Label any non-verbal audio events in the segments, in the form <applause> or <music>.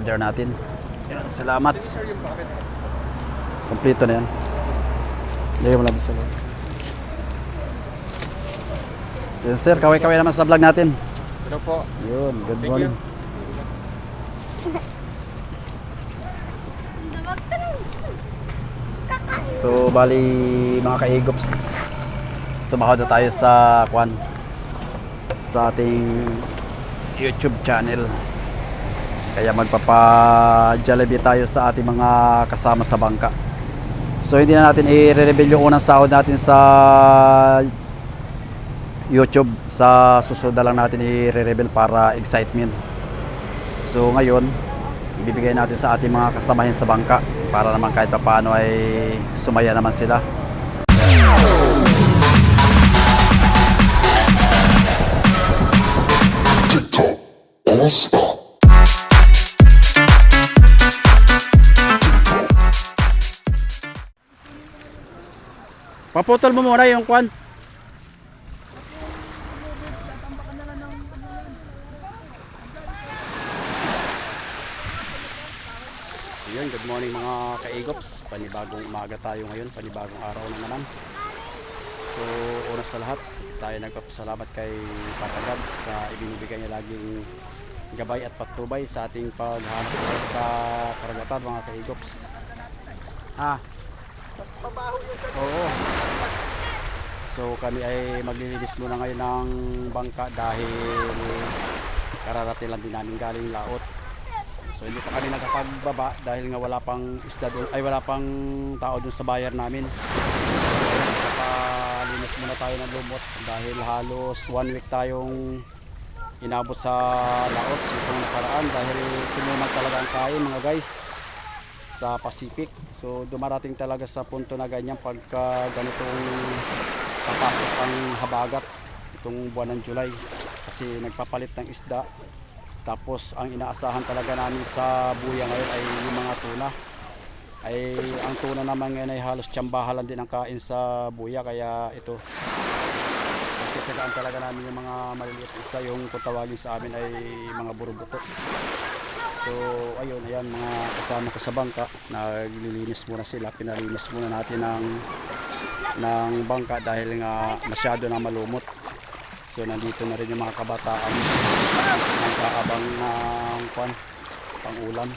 order natin. Yan, salamat. Kompleto na yan. Lagyan mo lang sa loob. So, sir, kaway-kaway naman sa vlog natin. Ano po? Yun, good Thank morning. So, bali mga kaigops, sumahod na tayo sa kwan sa ating YouTube channel. Kaya magpapa-Jollibee tayo sa ating mga kasama sa bangka. So, hindi na natin i-reveal yung unang sahod natin sa YouTube. Sa susunod na lang natin i-reveal para excitement. So, ngayon, ibibigay natin sa ating mga kasamahin sa bangka para naman kahit paano ay sumaya naman sila. TikTok, all stop. Paputol mo muna yung kwan. Yun, good morning mga kaigops. Panibagong umaga tayo ngayon, panibagong araw na naman. So, una sa lahat, tayo nagpapasalamat kay Papa God sa ibinibigay niya laging gabay at patubay sa ating paghanap buhay sa karagatan mga kaigops. Ah, Oo. So kami ay maglilinis muna ngayon ng bangka dahil kararating lang din namin galing laot. So hindi pa kami nakapagbaba dahil nga wala pang isda doon, ay wala pang tao doon sa bayan namin. Nakalinis muna tayo ng lumot dahil halos one week tayong inabot sa laot itong nakaraan dahil tumunog talaga ang kain mga guys sa Pacific. So dumarating talaga sa punto na ganyan pagka ganitong papasok ang habagat itong buwan ng July kasi nagpapalit ng isda. Tapos ang inaasahan talaga namin sa buya ngayon ay yung mga tuna. Ay ang tuna naman ngayon ay halos tsambahalan din ang kain sa buya kaya ito Pagkitagaan talaga namin yung mga maliliit isda yung kung tawagin sa amin ay mga burubuto. So ayun, ayan mga kasama ko sa bangka, naglilinis muna sila, pinalinis muna natin ng ng bangka dahil nga masyado na malumot. So nandito na rin yung mga kabataan nagkaabang ng kwan, pang ulam.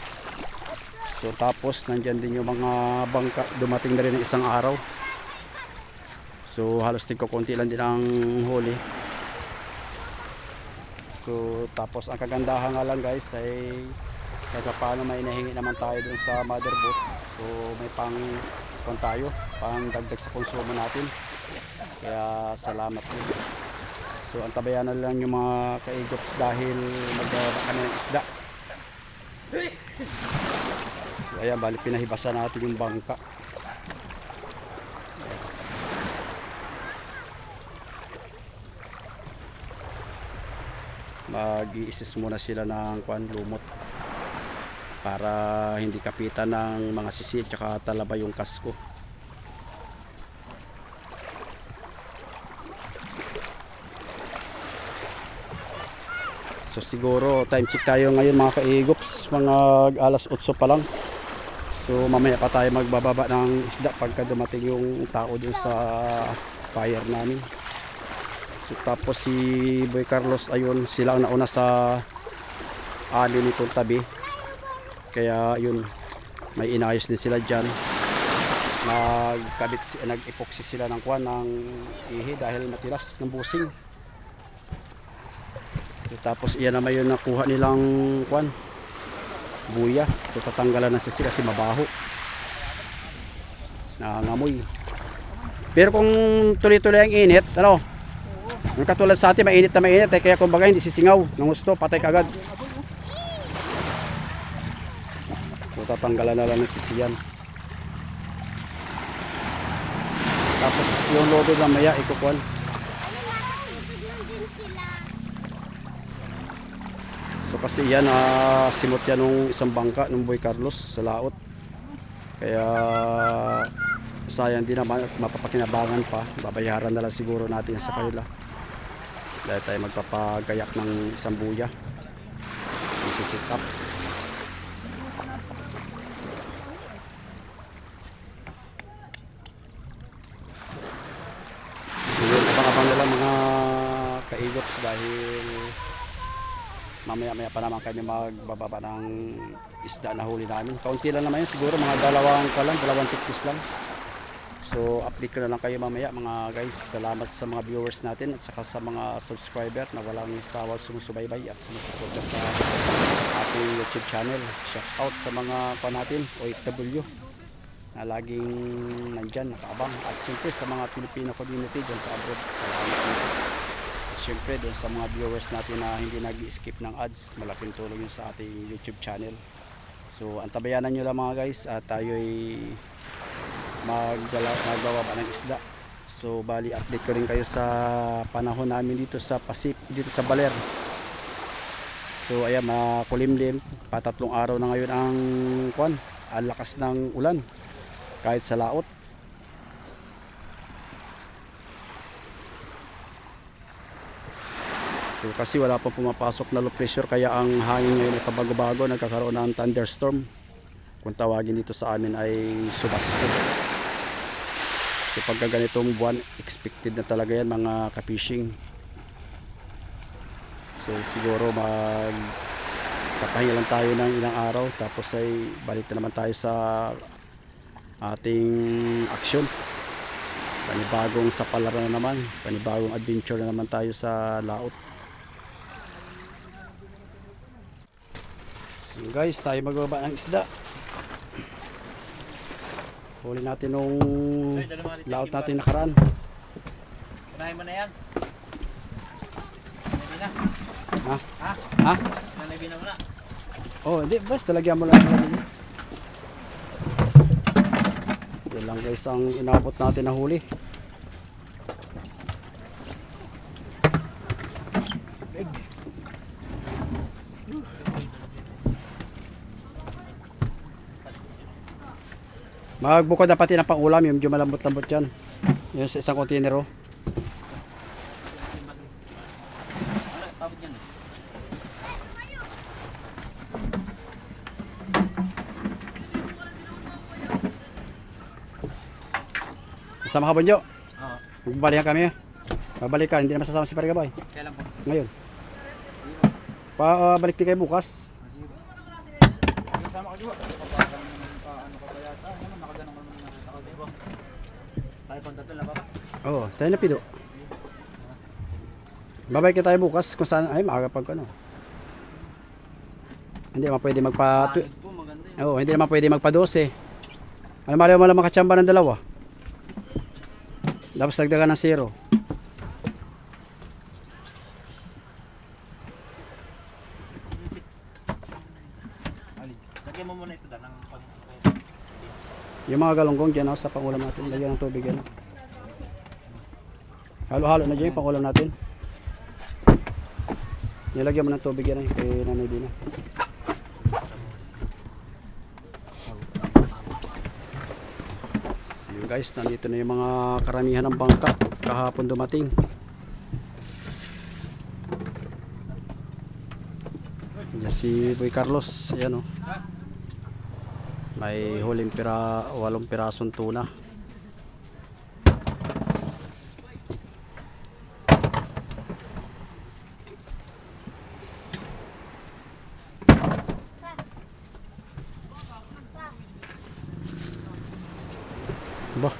So tapos nandyan din yung mga bangka, dumating na rin ng isang araw. So halos tingko konti lang din ang huli. So tapos ang kagandahan nga lang guys ay pa paano may nahingi naman tayo dun sa motherboard. So may pang pang tayo, pang dagdag sa konsumo natin. Kaya salamat din. So antabayan na lang yung mga kaigops dahil magbaba kami ng isda. So ayan, bali pinahibasa natin yung bangka. mag-i-assess muna sila ng kwan lumot para hindi kapitan ng mga sisi at talaba yung kasko. So siguro time check tayo ngayon mga kaigops mga alas 8 pa lang. So mamaya pa tayo magbababa ng isda pagka dumating yung tao dun sa fire namin. So, tapos si Boy Carlos ayun sila ang nauna sa ali nitong tabi. Kaya yun may inayos din sila diyan. Nagkabit nag-epoxy sila ng kwan ng ihi dahil matilas ng busing. So, tapos iyan naman yung nakuha nilang kwan buya. So tatanggalan na sila kasi mabaho. Nangangamoy. Pero kung tuloy-tuloy ang init, ano, yung katulad sa atin, mainit na mainit, eh, kaya kumbaga hindi sisingaw ng gusto, patay kagad. So, tatanggalan na lang ng sisiyan. Tapos yung lodo mamaya, ikukuhan. So kasi yan, ah, simot yan nung isang bangka, nung Boy Carlos sa laot. Kaya sayang din naman at mapapakinabangan pa. Babayaran na lang siguro natin sa kanila dahil tayo magpapagayak ng isang buya isisit up maya pa naman kami magbababa ng isda na huli namin. Kaunti lang naman yun, siguro mga dalawang pa lang, dalawang tikis lang. So update ko na lang kayo mamaya mga guys. Salamat sa mga viewers natin at saka sa mga subscriber na walang sawal sumusubaybay at sumusuporta sa ating YouTube channel. Shout out sa mga pa natin, OFW na laging nandyan, nakaabang. At siyempre sa mga Filipino community dyan sa abroad. Salamat siyempre doon sa mga viewers natin na hindi nag-skip ng ads, malaking tulong yun sa ating YouTube channel. So antabayanan nyo lang mga guys at tayo'y magdala, magbababa ng isda. So bali update ko rin kayo sa panahon namin dito sa Pasip, dito sa Baler. So ayan makulimlim, patatlong araw na ngayon ang kwan, ang lakas ng ulan kahit sa laot. So kasi wala pa pumapasok na low pressure kaya ang hangin ngayon ay kabago-bago, nagkakaroon ng thunderstorm. Kung tawagin dito sa amin ay subasko. So pagka ganitong buwan, expected na talaga yan mga ka-fishing. So siguro mag papahinga lang tayo ng ilang araw tapos ay balik na naman tayo sa ating aksyon. Panibagong sapalaran na naman, panibagong adventure na naman tayo sa laot. So guys, tayo magbaba ng isda. Huli natin nung laot natin nakaraan. Unahin mo na yan. Nanabi na. Ha? Ha? Ha? Nanabi na muna. Oh, hindi. Basta lagyan mo lang. Yan lang guys ang inabot natin na huli. Magbukod na pati ng pangulam, yung medyo malambot-lambot yan. Yung sa isang container oh. Kasama ka Bonjo? Oo. Magbabalikan kami. Babalik ka, hindi na masasama si Parigabay. Kailan po? Ngayon. Pa, ah, balik din kayo bukas. Sama ko diba? Ano ka ba yata? Ano nakaganong naman na ako diba? Tayo pang tatlo na ba? Oo, oh, tayo na pido. Babalik ka tayo bukas kung saan, ay maaga pag ano. Hindi naman pwede magpa. Oo, hindi naman pwede magpa 12. Ano mali mo lang makachamba ng dalawa. Tapos dagdagan ng zero. Lagyan mo muna ito da ng pag... Yung mga galonggong dyan oh, sa pangulam natin, lagyan ng tubig yan. oh. Halo-halo na dyan yung pangulam natin. Nilagyan mo ng tubig yan eh, kay Nanay Dina. So yun guys, nandito na yung mga karamihan ng bangka kahapon dumating. Yan si Boy Carlos, ayan oh. May huling pira, walong pirasong tuna. Ba?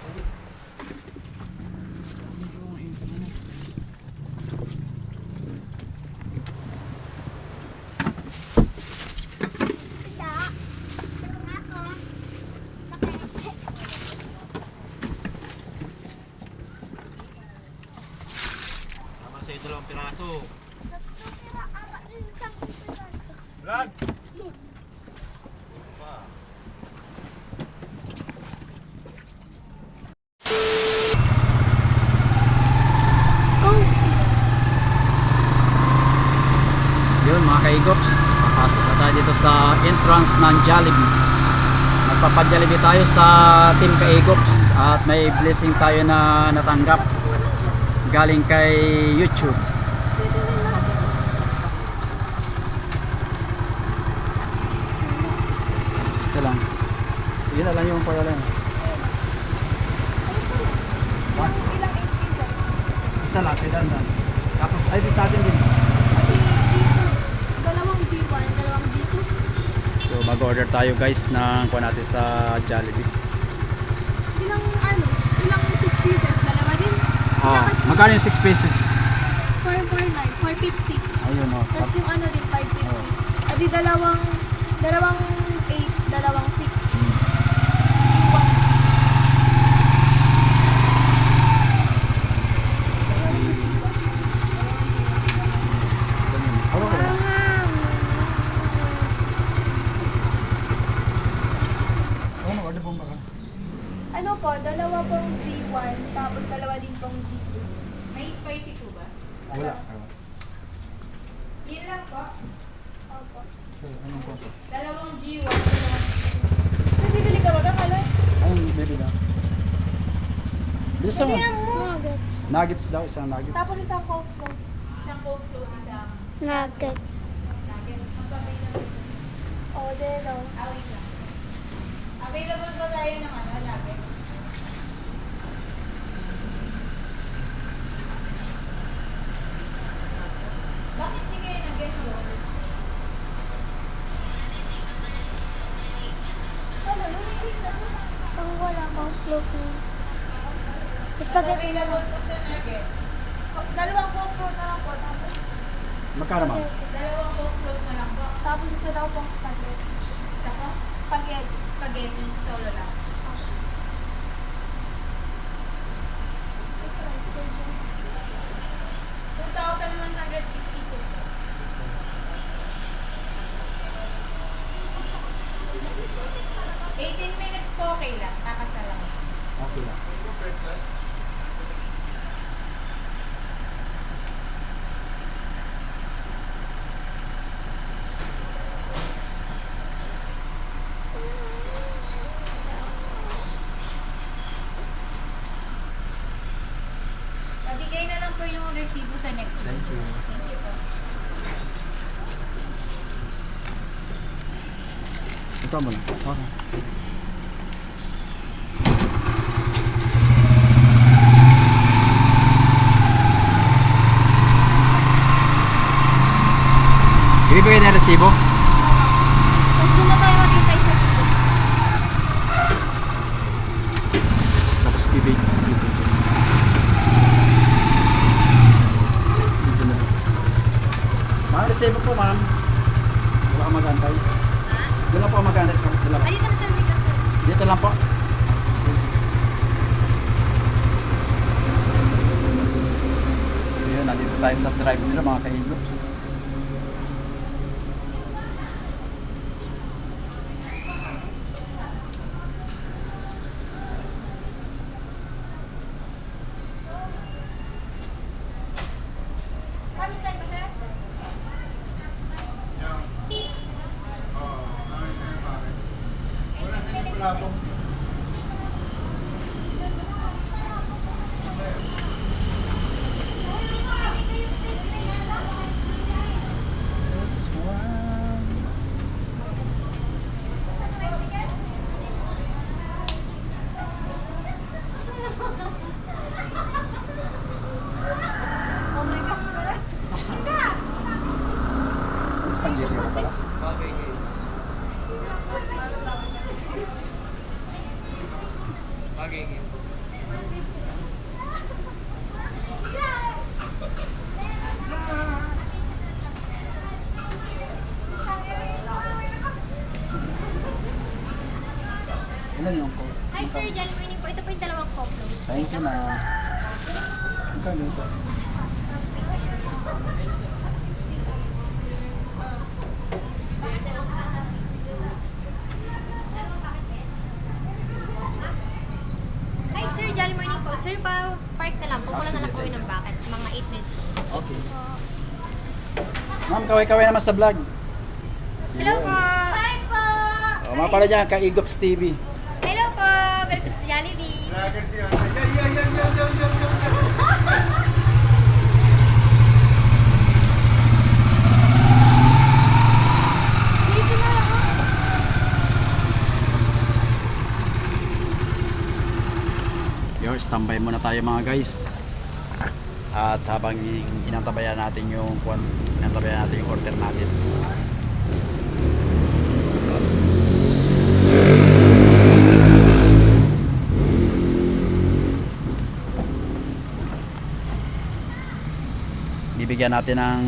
Tama sa ito lang piraso. Vlog! Pa. Yun mga kaigops, papasok na tayo dito sa entrance ng Jollibee. Nagpapa-Jollibee tayo sa Team Kaigops at may blessing tayo na natanggap galing kay YouTube. Ito lang. Sige na lang yung pala Isa lang, kailan lang. Tapos, ay, di sa atin din. Mag-order tayo guys ng kuha natin sa Jollibee. Ilang ano? Ilang 6 pieces? Dalawa din? Ah, magkano yung 6 pieces? 449, 450. Ayun oh. Tapos yung ano din, 550. Oo. Adi dalawang, dalawang 8, dalawang 6. Ano ko? Ano, order po ba ka? Ano po, dalawa pong G1, tapos dalawa din pong G2. May spicy po ba? Wala. Yun lang po. Opo. Anong po? Dalawang G1, dalawang May bibili ka ba ng ano? Baby na? Bilisan mo. Nuggets. Nuggets daw, isang nuggets. Tapos isang Coke Coke. isang coke float, isang Nuggets. nuggets. Magpapailan. O, din o. Ah, wait lang. Available ba tayo ng ano, nuggets? Bakit sige nuggets mo? Ano, Ang wala kang Coke na. Available po sa nuggets. Dalawang Coke Coke na lang po. Tapos, Magkano ma'am? Dalawang coke float na lang isa daw pong spaghetti. Saka Spaghetti. spaghetti solo lang. Two thousand one hundred sixty-two. Eighteen minutes po okay lang. Kakasalang. Okay lang. Pabigay na lang po yung resibo sa next week. Thank you. Thank you po. Ito mo lang. Okay. Ibibigay na yung resibo? Tapos doon na tayo makikita sa dito. Tapos bibig. Dito na. Resibo po ma'am. Wala ka mag-antay. Doon lang po ako mag-antay sa dalawa. Ay, dito na sir, dito sir. Dito lang po. So yun, nandito tayo sa drive-thru mga ka-iglops. Kami saan ba sir? Oh my God. Spaghetti ko pala. Ilan yung code? Hi sir, John Morning po. Ito po yung dalawang coke. Thank you na. Magkano ito? Hi sir, Jolly Morning po. Sir, pa park na lang po. Wala na lang po yun ng bucket. Mga 8 minutes. Okay. Ma'am, kaway-kaway naman sa vlog. Hello po! Hi po! O, mga pala dyan, ka-Igops TV. Hello po! Welcome sa Jollibee! Dito na lang. Yo, standby muna tayo mga guys at habang inantabayan natin yung inantabayan natin yung order natin. Bibigyan natin ng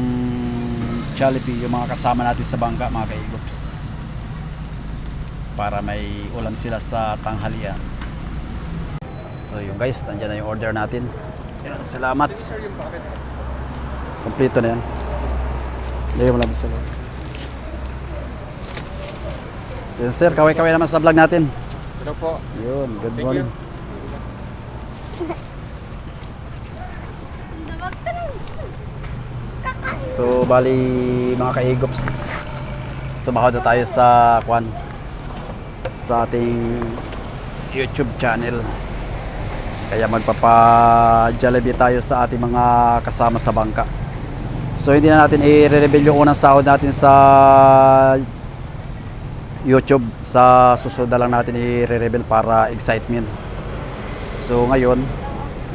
Jollibee yung mga kasama natin sa bangka mga kaigups para may ulam sila sa tanghalian. So yun guys, nandiyan na yung order natin. Yan, salamat kompleto na yan Lagyan mo lang sa loob. So, sir, kaway-kaway naman sa vlog natin. Hello po. Yun, good Thank morning. So, bali mga kaigops, sumahod na tayo sa kwan sa ating YouTube channel. Kaya magpapa-Jollibee tayo sa ating mga kasama sa bangka. So, hindi na natin i-reveal yung unang sahod natin sa YouTube. Sa susunod na lang natin i-reveal para excitement. So, ngayon,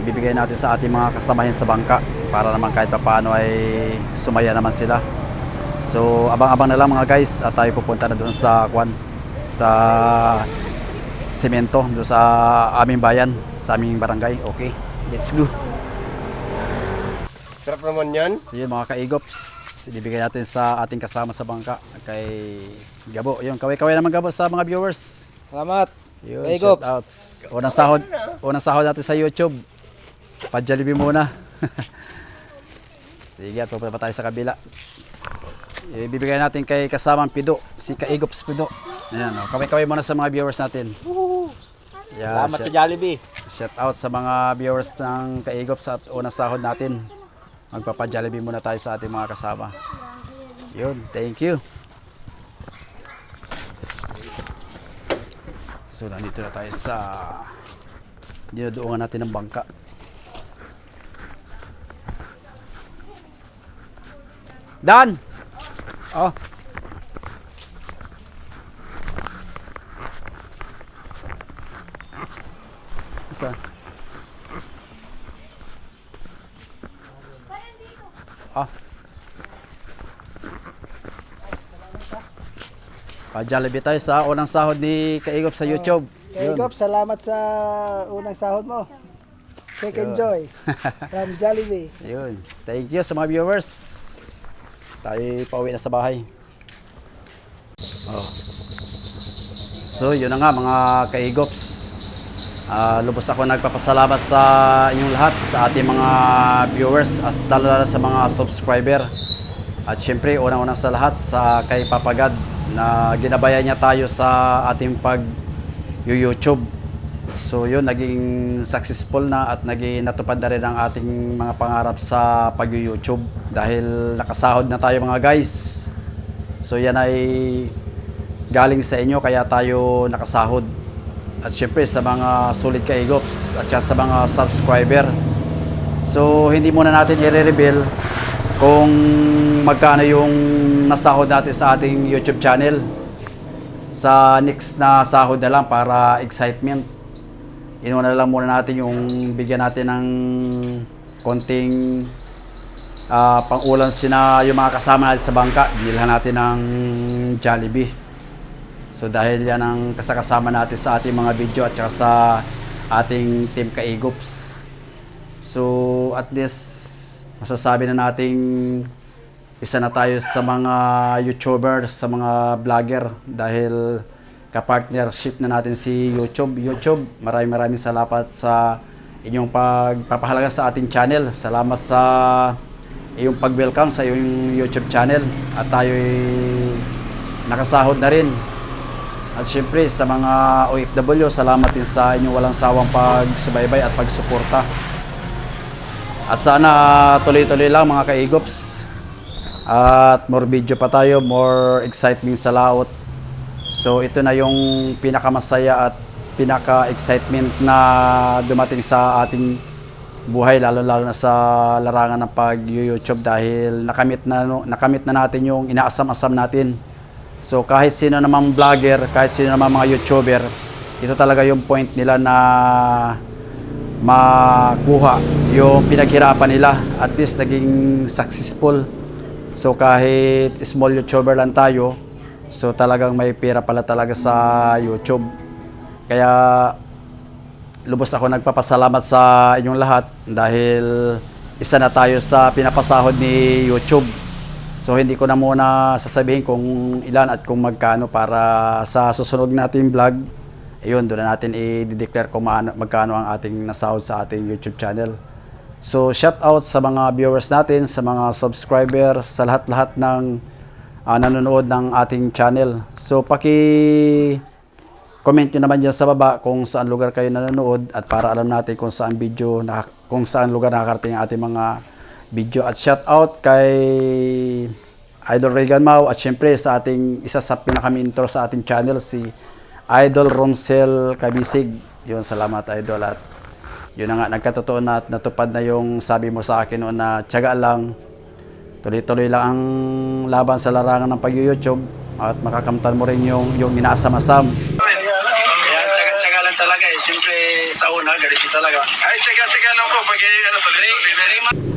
ibibigay natin sa ating mga kasamahin sa bangka para naman kahit paano ay sumaya naman sila. So, abang-abang na lang mga guys at tayo pupunta na doon sa kwan sa semento doon sa aming bayan, sa aming barangay. Okay, let's go. Sarap naman yan. So yun mga kaigops, ibibigay natin sa ating kasama sa bangka kay Gabo. Yun, kaway-kaway naman Gabo sa mga viewers. Salamat. Yun, Kaigops. shoutouts. Unang sahod, unang sahod natin sa YouTube. Pa-Jollibee muna. <laughs> Sige, at pupunta pa tayo sa kabila. Ibibigay natin kay kasamang Pido, si Kaigops Pido. Ayan, oh, kaway-kaway muna sa mga viewers natin. Yeah, Salamat sa shout, Jollibee. shout out sa mga viewers ng Kaigops at unang sahod natin. Magpapa-Jollibee muna tayo sa ating mga kasama. Yun, thank you. So, nandito na tayo sa dinuduungan natin ng bangka. Dan! Oh. Isa. Ah. Pa-Jollibee tayo sa unang sahod ni Kaigop sa YouTube. Yun. Jacob, salamat sa unang sahod mo. Take enjoy <laughs> from Jollibee. Yun. Thank you sa mga viewers. Tayo pauwi na sa bahay. Oh. So, yun na nga mga kaigops. Ah, lubos ako nagpapasalamat sa inyong lahat, sa ating mga viewers at lalo sa mga subscriber. At syempre, unang-unang sa lahat sa kay Papagad na ginabayan niya tayo sa ating pag YouTube. So yun, naging successful na at naging natupad na rin ang ating mga pangarap sa pag-YouTube dahil nakasahod na tayo mga guys. So yan ay galing sa inyo kaya tayo nakasahod. At syempre sa mga solid kaigops at sa mga subscriber. So hindi muna natin i-reveal kung magkano yung nasahod natin sa ating YouTube channel. Sa next na sahod na lang para excitement inuna lang muna natin yung bigyan natin ng konting ah, pang-ulam sina yung mga kasama natin sa bangka. Binilhan natin ng Jollibee. So dahil yan ang kasakasama natin sa ating mga video at saka sa ating team Kaigops. So at least masasabi na nating isa na tayo sa mga YouTuber, sa mga vlogger dahil kapartnership na natin si YouTube. YouTube, maraming maraming salamat sa inyong pagpapahalaga sa ating channel. Salamat sa iyong pag-welcome sa iyong YouTube channel at tayo nakasahod na rin. At syempre sa mga OFW, salamat din sa inyong walang sawang pagsubaybay at pagsuporta. At sana tuloy-tuloy lang mga kaigops. At more video pa tayo, more excitement sa laot. So ito na yung pinakamasaya at pinaka-excitement na dumating sa ating buhay lalo lalo na sa larangan ng pag-YouTube dahil nakamit na nakamit na natin yung inaasam-asam natin. So kahit sino namang vlogger, kahit sino namang mga YouTuber, ito talaga yung point nila na makuha yung pinaghirapan nila. At least naging successful. So kahit small YouTuber lang tayo, so talagang may pera pala talaga sa YouTube. Kaya lubos ako nagpapasalamat sa inyong lahat dahil isa na tayo sa pinapasahod ni YouTube. So hindi ko na muna sasabihin kung ilan at kung magkano para sa susunod nating vlog, ayun, doon na natin i-declare kung magkano ang ating nasahod sa ating YouTube channel. So shout out sa mga viewers natin, sa mga subscriber, sa lahat-lahat ng ah, nanonood ng ating channel. So paki comment nyo naman dyan sa baba kung saan lugar kayo nanonood at para alam natin kung saan video na, kung saan lugar nakakarating ang ating mga video. At shout out kay Idol Regan Mau at syempre sa ating isa sa pinaka-mentor sa ating channel si Idol Romsel Kabisig. Yun salamat Idol. At yun na nga nagkatotoo na at natupad na yung sabi mo sa akin noon na tiyaga lang tuloy-tuloy lang ang laban sa larangan ng pag-YouTube at makakamtan mo rin yung yung inaasam-asam kaya tsaga-tsaga lang talaga eh. Siyempre sa una, ganito talaga. Ay, tsaga-tsaga lang po. Pag ano, tuloy-tuloy.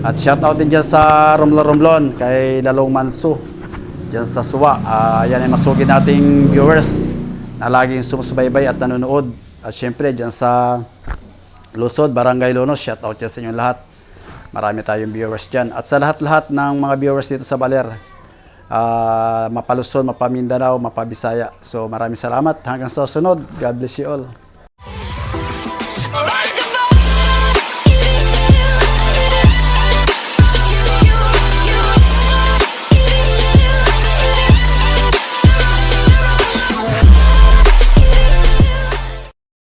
At shoutout din dyan sa Romlon Romlon, kay Lalong Manso, dyan sa Suwa. Ah, yan ay masugid nating viewers na laging sumusubaybay at nanonood. At syempre dyan sa Lusod, Barangay Lonos, shoutout dyan sa inyong lahat. Marami tayong viewers dyan. At sa lahat-lahat ng mga viewers dito sa Baler, ah, mapalusod, mapamindanao, mapabisaya. So maraming salamat. Hanggang sa sunod. God bless you all.